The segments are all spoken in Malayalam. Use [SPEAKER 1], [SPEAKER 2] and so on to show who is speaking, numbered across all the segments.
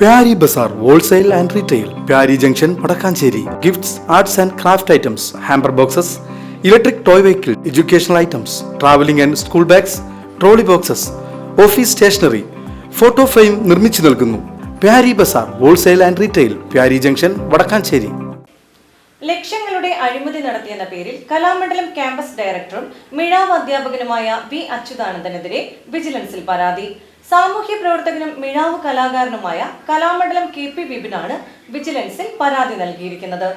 [SPEAKER 1] Pyari Bazar wholesale and retail Pyari junction Vadakkanchery. Gifts arts and craft items hamper boxes electric toy vehicle educational items travelling and school bags trolley boxes office stationery photo frame നിർമ്മിച്ചു നൽകുന്നു. Pyari Bazar wholesale and retail Pyari junction Vadakkanchery.
[SPEAKER 2] ലക്ഷങ്ങളുടെ അഴിമതി നടത്തിയെന്ന പേരിൽ കലാമണ്ഡലം ക്യാമ്പസ് ഡയറക്ടറും മിഴാവ് അധ്യാപകനുമായ വി അച്യുതാനന്ദനെതിരെ വിജിലൻസിൽ പരാതി. സാമൂഹ്യ പ്രവർത്തകനും മിഴാവ് കലാകാരനുമായ കലാമണ്ഡലം കെ പി വിപിനാണ് വിജിലൻസിൽ പരാതി നൽകിയിരിക്കുന്നത്.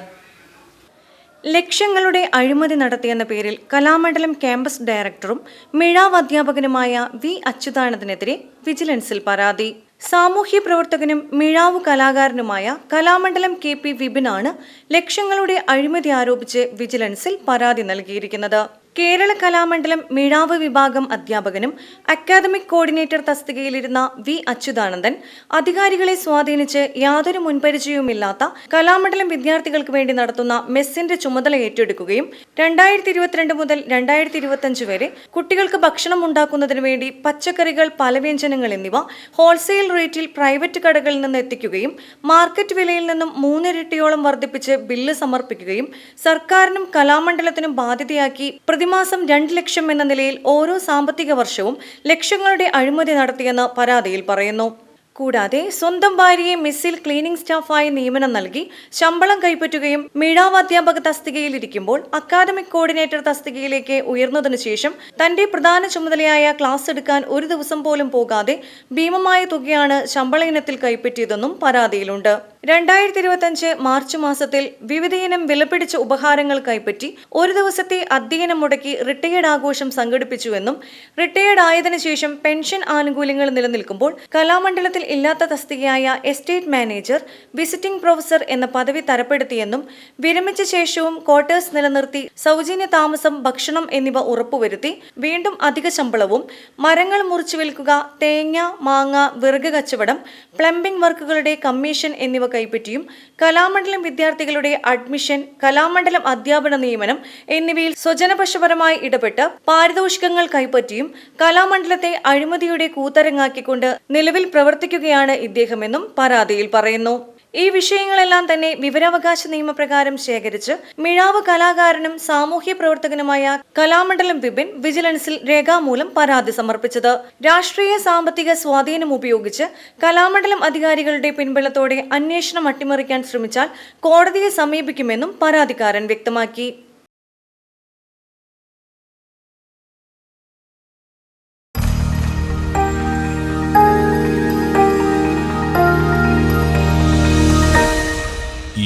[SPEAKER 2] ലക്ഷങ്ങളുടെ അഴിമതി നടത്തിയെന്ന പേരിൽ കലാമണ്ഡലം ക്യാമ്പസ് ഡയറക്ടറും മിഴാവ് അധ്യാപകനുമായ വി അച്യുതാനന്ദനെതിരെ വിജിലൻസിൽ പരാതി. സാമൂഹ്യ പ്രവർത്തകനും മിഴാവ് കലാകാരനുമായ കലാമണ്ഡലം കെ പി വിപിനാണ് ലക്ഷങ്ങളുടെ അഴിമതി ആരോപിച്ച് വിജിലൻസിൽ പരാതി നൽകിയിരിക്കുന്നത്. കേരള കലാമണ്ഡലം മിഴാവ് വിഭാഗം അധ്യാപകനും അക്കാദമിക് കോർഡിനേറ്റർ തസ്തികയിലിരുന്ന വി അച്യുതാനന്ദൻ അധികാരികളെ സ്വാധീനിച്ച് യാതൊരു മുൻപരിചയവുമില്ലാത്ത കലാമണ്ഡലം വിദ്യാർത്ഥികൾക്ക് വേണ്ടി നടത്തുന്ന മെസ്സിന്റെ ചുമതല ഏറ്റെടുക്കുകയും രണ്ടായിരത്തി ഇരുപത്തിരണ്ട് മുതൽ രണ്ടായിരത്തി ഇരുപത്തിയഞ്ച് വരെ കുട്ടികൾക്ക് ഭക്ഷണം ഉണ്ടാക്കുന്നതിന് വേണ്ടി പച്ചക്കറികൾ പലവ്യഞ്ജനങ്ങൾ എന്നിവ ഹോൾസെയിൽ റേറ്റിൽ പ്രൈവറ്റ് കടകളിൽ നിന്ന് എത്തിക്കുകയും മാർക്കറ്റ് വിലയിൽ നിന്നും മൂന്നിരട്ടിയോളം വർദ്ധിപ്പിച്ച് ബില്ല് സമർപ്പിക്കുകയും സർക്കാരിനും കലാമണ്ഡലത്തിനും ബാധ്യതയാക്കി പ്രതിമാസം രണ്ട് ലക്ഷം എന്ന നിലയിൽ ഓരോ സാമ്പത്തിക വർഷവും ലക്ഷങ്ങളുടെ അഴിമതി നടത്തിയെന്ന് പരാതിയിൽ പറയുന്നു. കൂടാതെ സ്വന്തം ഭാര്യയെ മിസ്സിൽ ക്ലീനിംഗ് സ്റ്റാഫായി നിയമനം നൽകി ശമ്പളം കൈപ്പറ്റുകയും മിഴാവ് അധ്യാപക തസ്തികയിലിരിക്കുമ്പോൾ അക്കാദമിക് കോർഡിനേറ്റർ തസ്തികയിലേക്ക് ഉയർന്നതിനു ശേഷം തന്റെ പ്രധാന ചുമതലയായ ക്ലാസ് എടുക്കാൻ ഒരു ദിവസം പോലും പോകാതെ ഭീമമായ തുകയാണ് ശമ്പള ഇനത്തിൽ കൈപ്പറ്റിയതെന്നും പരാതിയിലുണ്ട്. രണ്ടായിരത്തി ഇരുപത്തിയഞ്ച് മാർച്ച് മാസത്തിൽ വിവിധയിനം വിലപിടിച്ച ഉപഹാരങ്ങൾ കൈപ്പറ്റി ഒരു ദിവസത്തെ അധ്യയനം മുടക്കി റിട്ടയേർഡ് ആഘോഷം സംഘടിപ്പിച്ചുവെന്നും റിട്ടയേർഡ് ആയതിനു ശേഷം പെൻഷൻ ആനുകൂല്യങ്ങൾ നിലനിൽക്കുമ്പോൾ കലാമണ്ഡലത്തിൽ ഇല്ലാത്ത തസ്തികയായ എസ്റ്റേറ്റ് മാനേജർ വിസിറ്റിംഗ് പ്രൊഫസർ എന്ന പദവി തരപ്പെടുത്തിയെന്നും വിരമിച്ച ശേഷവും ക്വാർട്ടേഴ്സ് നിലനിർത്തി സൗജന്യ താമസം ഭക്ഷണം എന്നിവ ഉറപ്പുവരുത്തി വീണ്ടും അധിക ശമ്പളവും മരങ്ങൾ മുറിച്ചു വിൽക്കുക തേങ്ങ മാങ്ങ വിറക് കച്ചവടം പ്ലംബിംഗ് വർക്കുകളുടെ കമ്മീഷൻ എന്നിവ കൈപ്പറ്റിയും കലാമണ്ഡലം വിദ്യാർത്ഥികളുടെ അഡ്മിഷൻ കലാമണ്ഡലം അധ്യാപന നിയമനം എന്നിവയിൽ സ്വജനപക്ഷപരമായി ഇടപെട്ട് പാരിതോഷികങ്ങൾ കൈപ്പറ്റിയും കലാമണ്ഡലത്തെ അഴിമതിയുടെ കൂത്തരങ്ങാക്കിക്കൊണ്ട് നിലവിൽ പ്രവർത്തിക്കുകയാണ് ഇദ്ദേഹമെന്നും പരാതിയിൽ പറയുന്നു. ഈ വിഷയങ്ങളെല്ലാം തന്നെ വിവരാവകാശ നിയമപ്രകാരം ശേഖരിച്ച് മിഴാവ് കലാകാരനും സാമൂഹ്യ പ്രവർത്തകനുമായ കലാമണ്ഡലം വിപിൻ വിജിലൻസിൽ രേഖാമൂലം പരാതി സമർപ്പിച്ചത്. രാഷ്ട്രീയ സാമ്പത്തിക സ്വാധീനം ഉപയോഗിച്ച് കലാമണ്ഡലം അധികാരികളുടെ പിൻബലത്തോടെ അന്വേഷണം അട്ടിമറിക്കാൻ ശ്രമിച്ചാൽ കോടതിയെ സമീപിക്കുമെന്നും പരാതിക്കാരൻ വ്യക്തമാക്കി.